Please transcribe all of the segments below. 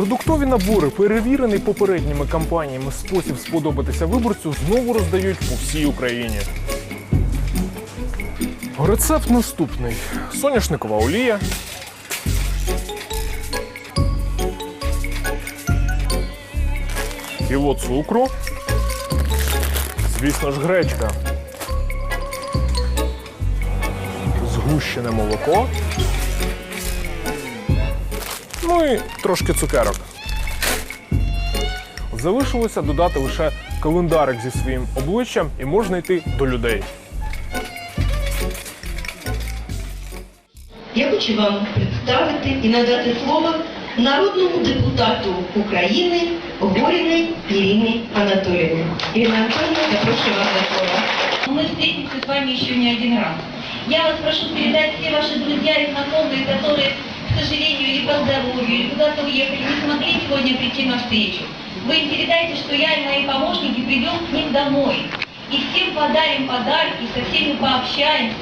Продуктові набори, перевірений попередніми кампаніями спосіб сподобатися виборцю, знову роздають по всій Україні. Рецепт наступний: соняшникова олія. Кіло цукру. Звісно ж, гречка. Згущене молоко. Ну і трошки цукерок. Залишилося додати лише календарик зі своїм обличчям і можна йти до людей. Я хочу вам представити і надати слово народному депутату України Горіной Ирине Анатольевне. Ирина Анатольевна, я прошу вас за слово. Мы встретимся с вами еще не один раз. Я вас прошу передать все ваши друзья и знакомые, которые, к сожалению, или по здоровью, или куда-то уехали, не смогли сегодня прийти на встречу. Вы им передайте, что я и мои помощники придем к ним домой. И всем подарим подарки, со всеми пообщаемся.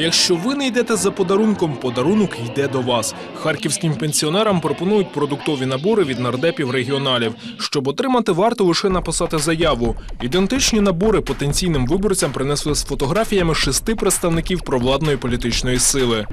Якщо ви не йдете за подарунком, подарунок йде до вас. Харківським пенсіонерам пропонують продуктові набори від нардепів регіоналів. Щоб отримати, варто лише написати заяву. Ідентичні набори потенційним виборцям принесли з фотографіями шести представників провладної політичної сили.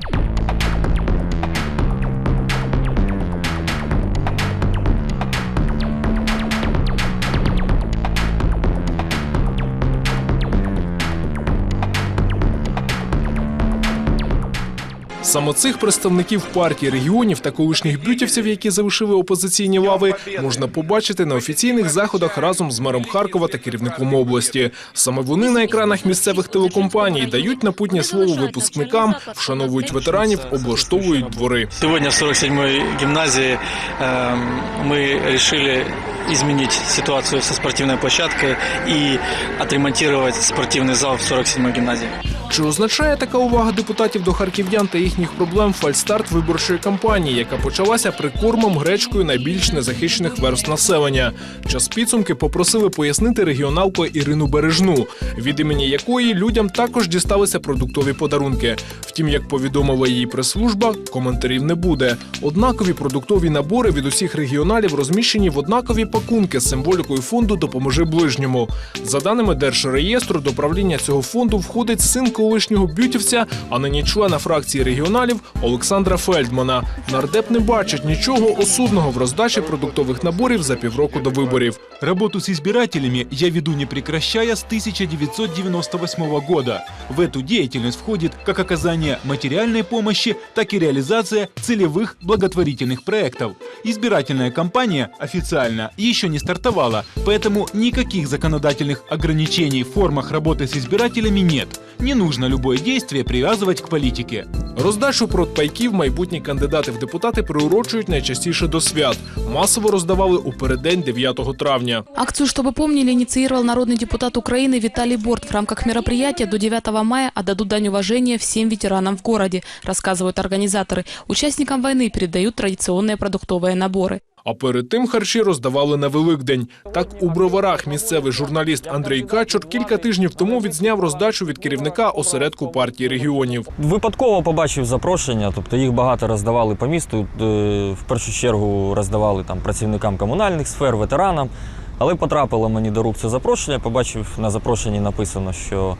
Саме цих представників партії регіонів та колишніх бютівців, які залишили опозиційні лави, можна побачити на офіційних заходах разом з мером Харкова та керівником області. Саме вони на екранах місцевих телекомпаній дають напутнє слово випускникам, вшановують ветеранів, облаштовують двори. Сегодня в 47-й гимназии э, мы решили изменить ситуацию со спортивной площадкой и отремонтировать спортивный зал в 47-й гимназии. Чи означає така увага депутатів до харків'ян та їхніх проблем фальстарт виборчої кампанії, яка почалася прикормом гречкою найбільш незахищених верст населення? Час підсумки попросили пояснити регіоналку Ірину Бережну, від імені якої людям також дісталися продуктові подарунки. Втім, як повідомила її прес-служба, коментарів не буде. Однакові продуктові набори від усіх регіоналів розміщені в однакові пакунки з символікою фонду Допоможи ближньому. За даними Держреєстру, до правління цього фонду входить син колишнього бютівця, а нині члена фракції регіоналів Олександра Фельдмана. Нардеп не бачить нічого осудного в роздачі продуктових наборів за півроку до виборів. Работу с избирателями я веду не прекращая с 1998 года. В эту деятельность входит как оказание материальной помощи, так и реализация целевых благотворительных проектов. Избирательная кампания официально еще не стартовала, поэтому никаких законодательных ограничений в формах работы с избирателями нет. Не нужно любое действие привязывать к политике. Роздачу продпайків майбутні кандидати в депутати приурочують найчастіше до свят. Масово роздавали у переддень 9 травня. Акцию «Чтобы помнили» инициировал народный депутат Украины Виталий Борт. В рамках мероприятия до 9 мая отдадут дань уважения всем ветеранам в городе, рассказывают организаторы. Участникам войны передают традиционные продуктовые наборы. А перед тим харчі роздавали на Великдень. Так у броварах місцевий журналіст Андрій Качур кілька тижнів тому відзняв роздачу від керівника осередку партії регіонів. Випадково побачив запрошення, тобто їх багато роздавали по місту. Е, В першу чергу роздавали там працівникам комунальних сфер, ветеранам. Але потрапило мені до рук це запрошення. Побачив на запрошенні написано, що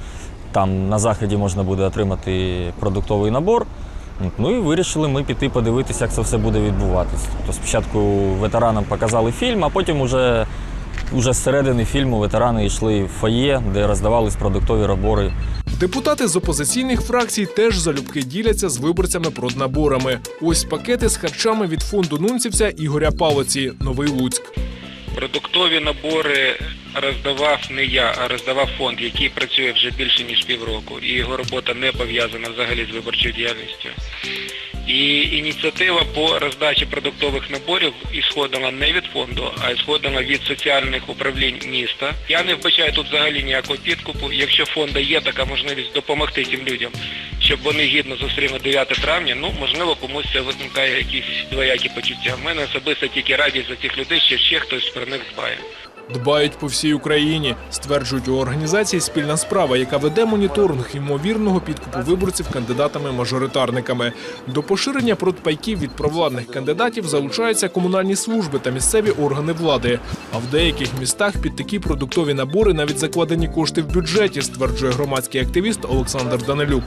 там на заході можна буде отримати продуктовий набор. Ну і вирішили ми піти подивитися, як це все буде відбуватись. Тобто спочатку ветеранам показали фільм, а потім уже, уже з середини фільму ветерани йшли в фоє, де роздавались продуктові набори Депутати з опозиційних фракцій теж залюбки діляться з виборцями проднаборами. Ось пакети з харчами від фонду нунцівця Ігоря Палоці, Новий Луцьк. Продуктові набори роздавав не я, а роздавав фонд, який працює вже більше ніж півроку. І його робота не пов'язана взагалі з виборчою діяльністю. І ініціатива по роздачі продуктових наборів ісходила не від фонду, а ісходила від соціальних управлінь міста. Я не вбачаю тут взагалі ніякого підкупу. Якщо фонда є така можливість допомогти тим людям, щоб вони гідно зустріли 9 травня, ну можливо комусь це викликає якісь двоякі почуття. У мене особисто тільки радість за тих людей, що ще хтось про них дбає. Дбають по всій Україні, стверджують у організації спільна справа, яка веде моніторинг ймовірного підкупу виборців кандидатами-мажоритарниками. До поширення продпайків від провладних кандидатів залучаються комунальні служби та місцеві органи влади. А в деяких містах під такі продуктові набори навіть закладені кошти в бюджеті, стверджує громадський активіст Олександр Данилюк.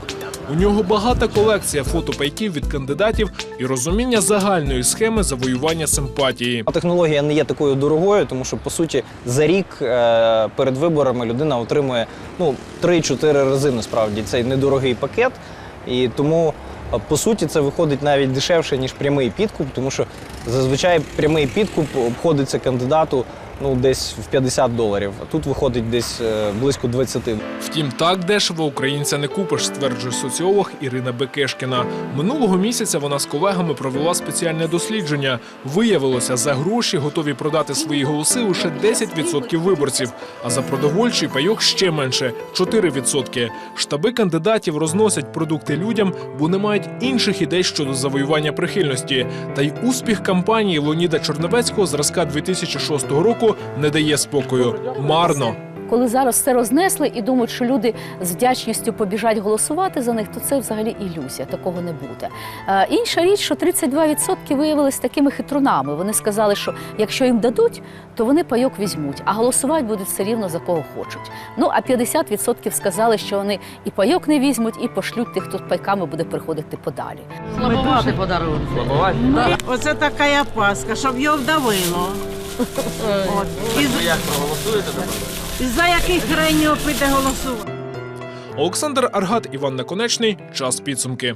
У нього багата колекція фотопайків від кандидатів і розуміння загальної схеми завоювання симпатії. Технологія не є такою дорогою, тому що по суті за рік е, перед виборами людина отримує ну 3-4 рази насправді цей недорогий пакет. І тому е, по суті це виходить навіть дешевше ніж прямий підкуп, тому що зазвичай прямий підкуп обходиться кандидату ну десь в 50 доларів. А тут виходить десь е, близько 20. Втім, так дешево українця не купиш, стверджує соціолог Ірина Бекешкіна. Минулого місяця вона з колегами провела спеціальне дослідження. Виявилося, за гроші готові продати свої голоси лише 10% виборців, а за продовольчий пайок ще менше 4%. Штаби кандидатів розносять продукти людям, бо не мають інших ідей щодо завоювання прихильності. Та й успіх кампанії Леоніда Чорновецького зразка 2006 року не дає спокою. Марно. Коли зараз все рознесли і думають, що люди з вдячністю побіжать голосувати за них, то це взагалі ілюзія, такого не буде. Е, інша річ, що 32% виявилися такими хитрунами. Вони сказали, що якщо їм дадуть, то вони пайок візьмуть, а голосувати будуть все рівно за кого хочуть. Ну а 50% сказали, що вони і пайок не візьмуть, і пошлють тих, хто пайками буде приходити подалі. Слабувати подарунки. Оце така паска, щоб його вдавило. От. І, як проголосуєте? мене? за яких гренів піде голосувати? Олександр Аргат, Іван Наконечний. Час підсумки.